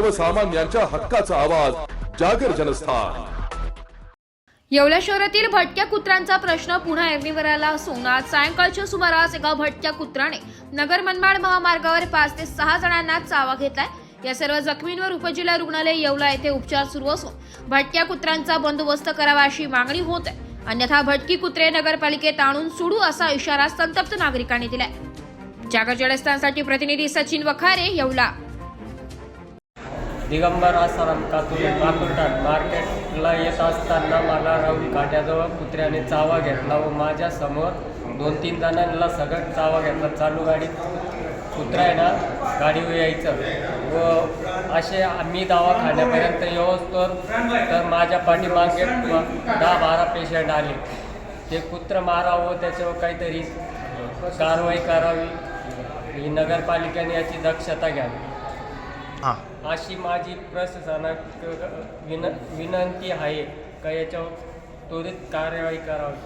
सर्वसामान्यांच्या हक्काचा आवाज जागर जनस्थान. येवला शहरातील भटक्या कुत्र्यांचा प्रश्न पुन्हा ऐरणीवर आला असून आज सायंकाळच्या सुमारास एका भटक्या कुत्र्याने नगर मनमाड महामार्गावर पाच ते सहा जणांना चावा घेतलाय. या सर्व जखमींवर उपजिल्हा रुग्णालय येवला येथे उपचार सुरू असून भटक्या कुत्र्यांचा बंदोबस्त करावा अशी मागणी होत आहे. अन्यथा भटकी कुत्रे नगरपालिकेत आणून सोडू असा इशारा संतप्त नागरिकांनी दिलाय. जागर जडस्थानसाठी प्रतिनिधी सचिन वखारे येवला. दिगंबर आसाराम कातूर काकुरटाट मार्केटला येत असताना मला राहुल काट्याजवळ कुत्र्याने चावा घेतला व माझ्यासमोर दोन तीन जणांना सगळं चावा घेतला. चालू गाडीत कुत्रा आहे ना गाडीवर यायचं व असे आम्ही दवाखान्यापर्यंत येऊस्तोवर तर माझ्या पाठीमागे दहा बारा पेशंट आले. ते कुत्रं मारावं त्याच्यावर काहीतरी कारवाई करावी. ही नगरपालिकेने याची दक्षता घ्यावी. अशी माझी प्रशासनाक विन विनंती आहे का याच्यावर त्वरित कार्यवाही करावी?